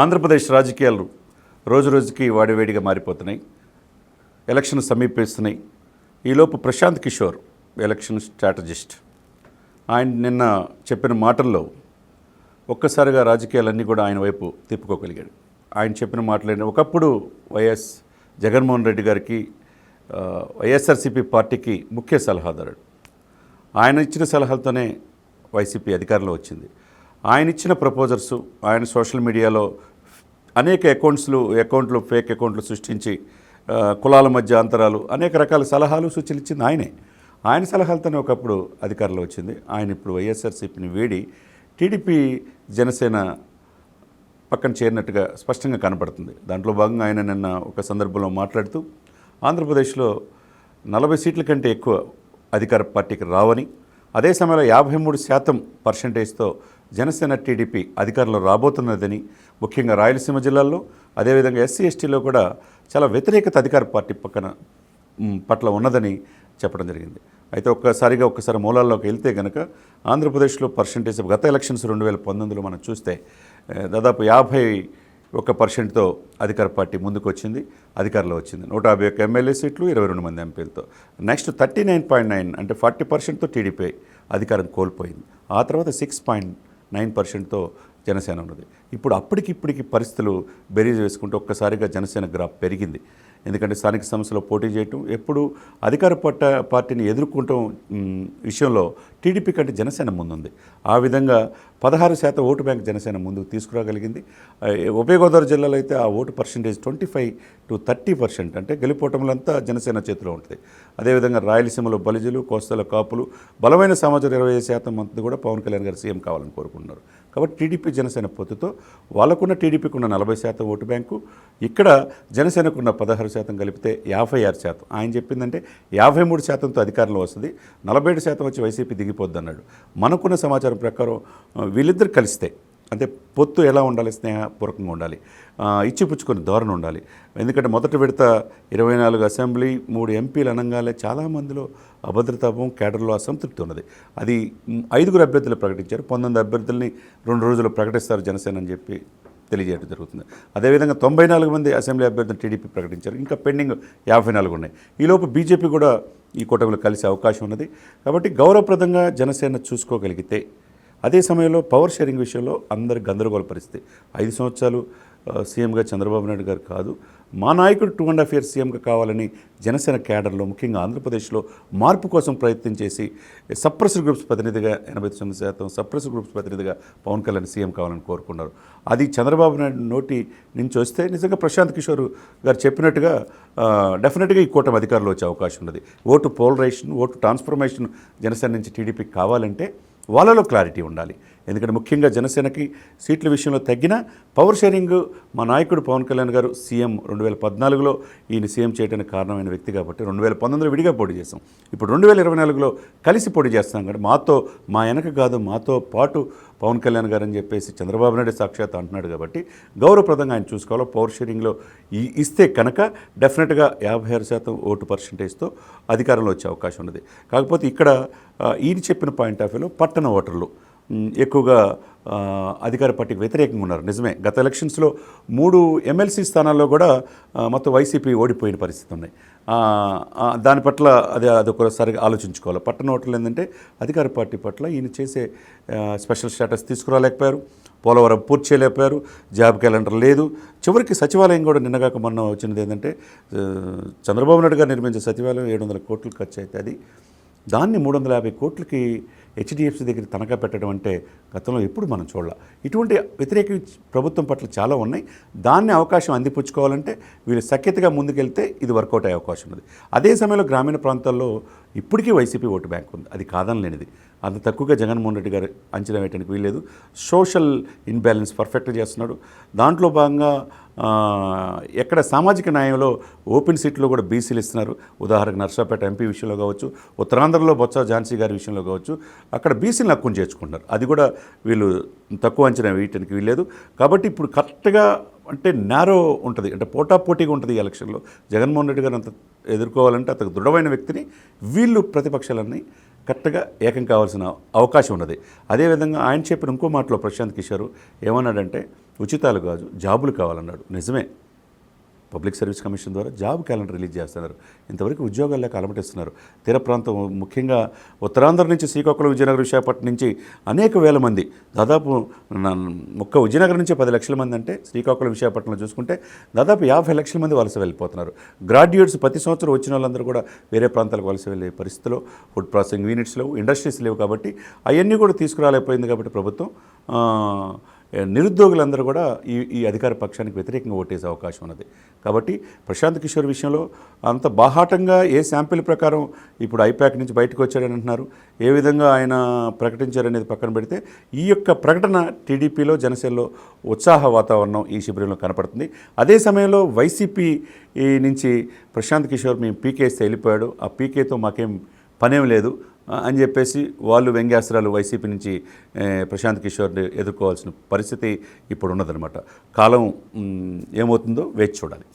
ఆంధ్రప్రదేశ్ రాజకీయాలు రోజు రోజుకి వాడివేడిగా మారిపోతున్నాయి. ఎలక్షన్ సమీపిస్తున్నాయి. ఈలోపు ప్రశాంత్ కిషోర్ ఎలక్షన్ స్ట్రాటజిస్ట్. ఆయన నిన్న చెప్పిన మాటల్లో ఒక్కసారిగా రాజకీయాలన్నీ కూడా ఆయన వైపు తిప్పుకోగలిగాడు. ఆయన చెప్పిన మాటలేని ఒకప్పుడు వైఎస్ జగన్మోహన్ రెడ్డి గారికి వైఎస్ఆర్సీపీ పార్టీకి ముఖ్య సలహాదారుడు. ఆయన ఇచ్చిన సలహాలతోనే వైసీపీ అధికారంలో వచ్చింది. ఆయన ఇచ్చిన ప్రపోజర్స్ ఆయన సోషల్ మీడియాలో అనేక అకౌంట్స్లు అకౌంట్లు ఫేక్ అకౌంట్లు సృష్టించి కులాల మధ్య అంతరాలు అనేక రకాల సలహాలు సూచనలు ఇచ్చింది ఆయనే. ఆయన సలహాలతోనే ఒకప్పుడు అధికారంలో వచ్చింది. ఆయన ఇప్పుడు వైఎస్ఆర్సీపీని వేడి టీడీపీ జనసేన పక్కన చేరినట్టుగా స్పష్టంగా కనపడుతుంది. దాంట్లో భాగంగా ఆయన నిన్న ఒక సందర్భంలో మాట్లాడుతూ ఆంధ్రప్రదేశ్లో నలభై సీట్ల కంటే ఎక్కువ అధికార పార్టీకి రావని అదే సమయంలో యాభై మూడు శాతం పర్సంటేజ్తో జనసేన టీడీపీ అధికారంలో రాబోతున్నదని ముఖ్యంగా రాయలసీమ జిల్లాల్లో అదేవిధంగా ఎస్సీ ఎస్టీలో కూడా చాలా వ్యతిరేకత అధికార పార్టీ పక్కన పట్ల ఉన్నదని చెప్పడం జరిగింది. అయితే ఒక్కసారిగా ఒక్కసారి మూలాల్లోకి వెళ్తే కనుక ఆంధ్రప్రదేశ్లో పర్సంటేజ్ గత ఎలక్షన్స్ రెండు వేల పంతొమ్మిదిలో మనం చూస్తే దాదాపు యాభై ఒక్క పర్సెంట్తో అధికార పార్టీ ముందుకు వచ్చింది అధికారంలో వచ్చింది. నూట యాభై ఒక్క ఎమ్మెల్యే సీట్లు ఇరవై రెండు మంది ఎంపీలతో. Next thirty nine point nine అంటే ఫార్టీ పర్సెంట్తో టీడీపీ అధికారం కోల్పోయింది. ఆ తర్వాత సిక్స్ పాయింట్ నైన్ పర్సెంట్తో జనసేన ఉన్నది. ఇప్పుడు అప్పటికి ఇప్పటికి పరిస్థితులు బెరీజ్ వేసుకుంటే ఒక్కసారిగా జనసేన గ్రాఫ్ పెరిగింది. ఎందుకంటే స్థానిక సంస్థలో పోటీ చేయటం ఎప్పుడు అధికార పట్ట పార్టీని ఎదుర్కొంటాం విషయంలో టీడీపీ కంటే జనసేన ముందుంది. ఆ విధంగా పదహారు శాతం ఓటు బ్యాంక్ జనసేన ముందుకు తీసుకురాగలిగింది. ఉభయ గోదావరి జిల్లాలో అయితే ఆ vote percentage twenty five to thirty percent అంటే గెలిపోవటంలంతా జనసేన చేతిలో ఉంటుంది. అదేవిధంగా రాయలసీమలో బలిజలు కోస్తాల కాపులు బలమైన సమాచారం ఇరవై ఐదు శాతం మంది కూడా పవన్ కళ్యాణ్ గారు సీఎం కావాలని కోరుకుంటున్నారు. కాబట్టి టీడీపీ జనసేన పొత్తుతో వాళ్ళకున్న టీడీపీకి ఉన్న నలభై శాతం ఓటు బ్యాంకు ఇక్కడ జనసేనకున్న పదహారు శాతం కలిపితే యాభై ఆరు శాతం. ఆయన చెప్పిందంటే యాభై మూడు శాతంతో అధికారంలో వస్తుంది. నలభై ఏడు శాతం వచ్చి వైసీపీ దిగిపోద్ది అన్నాడు. మనకున్న సమాచారం ప్రకారం వీళ్ళిద్దరు కలిస్తే అంటే పొత్తు ఎలా ఉండాలి స్నేహపూర్వకంగా ఉండాలి ఆ, ఇచ్చిపుచ్చుకొని ధోరణి ఉండాలి. ఎందుకంటే మొదటి విడత ఇరవై నాలుగు అసెంబ్లీ మూడు ఎంపీలు అనగానే చాలామందిలో అభద్రతాభం కేడర్లో అసంతృప్తి ఉన్నది. అది ఐదుగురు అభ్యర్థులు ప్రకటించారు పంతొమ్మిది అభ్యర్థుల్ని రెండు రోజులు ప్రకటిస్తారు జనసేన అని చెప్పి తెలియజేయడం జరుగుతుంది. అదేవిధంగా తొంభై నాలుగు మంది అసెంబ్లీ అభ్యర్థులు టీడీపీ ప్రకటించారు. ఇంకా పెండింగ్ యాభై నాలుగు ఉన్నాయి. ఈలోపు బీజేపీ కూడా ఈ కూటమిలో కలిసే అవకాశం ఉన్నది. కాబట్టి గౌరవప్రదంగా జనసేన చూసుకోగలిగితే అదే సమయంలో పవర్ షేరింగ్ విషయంలో అందరు గందరగోళ పరిస్థితి. ఐదు సంవత్సరాలు సీఎంగా చంద్రబాబు నాయుడు గారు కాదు మా నాయకుడు టూ అండ్ హాఫ్ ఇయర్స్ సీఎంగా కావాలని జనసేన క్యాడర్లో ముఖ్యంగా ఆంధ్రప్రదేశ్లో మార్పు కోసం ప్రయత్నం చేసి సప్రెసర్ గ్రూప్స్ ప్రతినిధిగా ఎనభై తొమ్మిది శాతం సప్రెసర్ గ్రూప్స్ ప్రతినిధిగా పవన్ కళ్యాణ్ సీఎం కావాలని కోరుకున్నారు. అది చంద్రబాబు నాయుడు నోటి నుంచి వస్తే నిజంగా ప్రశాంత్ కిషోర్ గారు చెప్పినట్టుగా డెఫినెట్గా ఈ కూటమి అధికారంలో వచ్చే అవకాశం ఉన్నది. Vote polarization vote transformation Janasena నుంచి టీడీపీకి కావాలంటే వాళ్ళలో క్లారిటీ ఉండాలి. ఎందుకంటే ముఖ్యంగా జనసేనకి సీట్ల విషయంలో తగ్గిన పవర్ షేరింగ్ మా నాయకుడు పవన్ కళ్యాణ్ గారు సీఎం రెండు వేల పద్నాలుగులో ఈయన సీఎం చేయడానికి కారణమైన వ్యక్తి కాబట్టి రెండు వేల పంతొమ్మిదిలో విడిగా పోటీ చేస్తాం ఇప్పుడు రెండు వేల ఇరవై నాలుగులో కలిసి పోటీ చేస్తాం కాబట్టి మాతో మా వెనక కాదు మాతో పాటు పవన్ కళ్యాణ్ గారు అని చెప్పేసి చంద్రబాబు నాయుడు సాక్షాత్ అంటున్నాడు కాబట్టి గౌరవప్రదంగా ఆయన చూసుకోవాలి పవర్ షేరింగ్లో ఈ ఇస్తే కనుక డెఫినెట్గా యాభై ఆరు శాతం ఓటు పర్సంటేజ్తో అధికారంలో వచ్చే అవకాశం ఉన్నది. కాకపోతే ఇక్కడ ఈయన చెప్పిన పాయింట్ ఆఫ్ వ్యూలో పట్టణ ఓటర్లు ఎక్కువగా అధికార పార్టీకి వ్యతిరేకంగా ఉన్నారు. నిజమే. గత ఎలక్షన్స్లో మూడు ఎమ్మెల్సీ స్థానాల్లో కూడా మొత్తం వైసీపీ ఓడిపోయిన పరిస్థితి ఉన్నాయి దాని పట్ల అది అదొకసారి ఆలోచించుకోవాలి. పట్టణ ఓటర్లు ఏంటంటే అధికార పార్టీ పట్ల ఈయన చేసే స్పెషల్ స్టేటస్ తీసుకురాలేకపోయారు. పోలవరం పూర్తి చేయలేకపోయారు. జాబ్ క్యాలెండర్ లేదు. చివరికి సచివాలయం కూడా నిన్నగాక మొన్న వచ్చినది ఏంటంటే చంద్రబాబు నాయుడు గారు నిర్మించే సచివాలయం ఏడు వందల కోట్లు ఖర్చు అయితే అది దాన్ని మూడు వందల యాభై కోట్లకి హెచ్డిఎఫ్సి దగ్గర తనఖా పెట్టడం అంటే గతంలో ఎప్పుడు మనం చూడాల. ఇటువంటి వ్యతిరేక ప్రభుత్వం పట్ల చాలా ఉన్నాయి. దాన్ని అవకాశం అందిపుచ్చుకోవాలంటే వీళ్ళు సఖ్యతగా ముందుకెళ్తే ఇది వర్కౌట్ అయ్యే అవకాశం ఉంది అదే సమయంలో గ్రామీణ ప్రాంతాల్లో ఇప్పటికీ వైసీపీ ఓటు బ్యాంక్ ఉంది. అది కాదనలేనిది. అంత తక్కువగా జగన్మోహన్ రెడ్డి గారు అంచనా వేయడానికి వీల్లేదు. సోషల్ ఇన్బ్యాలెన్స్ పర్ఫెక్ట్గా చేస్తున్నాడు. దాంట్లో భాగంగా ఎక్కడ సామాజిక న్యాయంలో ఓపెన్ సీట్లో కూడా బీసీలు ఇస్తున్నారు. ఉదాహరణకు నర్సాపేట ఎంపీ విషయంలో కావచ్చు ఉత్తరాంధ్రలో బొత్స ఝాన్సీ గారి విషయంలో కావచ్చు అక్కడ బీసీలను నక్కుని చేర్చుకుంటున్నారు. అది కూడా వీళ్ళు తక్కువ అంచనా వేయటానికి వీల్లేదు. కాబట్టి ఇప్పుడు కరెక్ట్గా అంటే నేరో ఉంటుంది అంటే పోటాపోటీగా ఉంటుంది ఈ ఎలక్షన్లో. జగన్మోహన్ రెడ్డి గారు అంత ఎదుర్కోవాలంటే అతను దృఢమైన వ్యక్తిని వీళ్ళు ప్రతిపక్షాలన్నీ కరెక్ట్గా ఏకం కావాల్సిన అవకాశం ఉన్నది. అదేవిధంగా ఆయన చెప్పిన ఇంకో మాటలో ప్రశాంత్ కిషోర్ ఏమన్నాడంటే ఉచితాలు కాదు జాబులు కావాలన్నాడు. నిజమే. పబ్లిక్ సర్వీస్ కమిషన్ ద్వారా జాబ్ క్యాలెండర్ రిలీజ్ చేస్తున్నారు. ఇంతవరకు ఉద్యోగాలు లేక అలమటిస్తున్నారు తీర ప్రాంతం ముఖ్యంగా ఉత్తరాంధ్ర నుంచి శ్రీకాకుళం విజయనగరం విశాఖపట్నం నుంచి అనేక వేల మంది దాదాపు ఒక్క విజయనగరం నుంచి పది లక్షల మంది అంటే శ్రీకాకుళం విశాఖపట్నంలో చూసుకుంటే దాదాపు యాభై లక్షల మంది వలస వెళ్ళిపోతున్నారు. గ్రాడ్యుయేట్స్ ప్రతి సంవత్సరం వచ్చిన వాళ్ళందరూ కూడా వేరే ప్రాంతాలకు వలస వెళ్ళే పరిస్థితిలో ఫుడ్ ప్రాసెసింగ్ యూనిట్స్ లేవు ఇండస్ట్రీస్ లేవు కాబట్టి అవన్నీ కూడా తీసుకురాలేకపోయింది కాబట్టి ప్రభుత్వం. నిరుద్యోగులందరూ కూడా ఈ ఈ అధికార పక్షానికి వ్యతిరేకంగా ఓటేసే అవకాశం ఉన్నది. కాబట్టి ప్రశాంత్ కిషోర్ విషయంలో అంత బాహాటంగా ఏ శాంపిల్ ప్రకారం ఇప్పుడు ఐప్యాక్ నుంచి బయటకు వచ్చాడని అంటున్నారు. ఏ విధంగా ఆయన ప్రకటించారనేది పక్కన పెడితే ఈ యొక్క ప్రకటన టీడీపీలో జనసేనలో ఉత్సాహ వాతావరణం ఈ శిబిరంలో కనపడుతుంది. అదే సమయంలో వైసీపీ ఈ నుంచి ప్రశాంత్ కిషోర్ మేము పీకేస్తే వెళ్ళిపోయాడు. ఆ పీకేతో మాకేం పనేం లేదు. అని చెప్పేసి వాళ్ళు వ్యంగ్యాస్త్రాలు వైసీపీ నుంచి ప్రశాంత్ కిషోర్ని ఎదుర్కోవాల్సిన పరిస్థితి ఇప్పుడు ఉన్నదనమాట కాలం ఏమవుతుందో వేచి చూడాలి.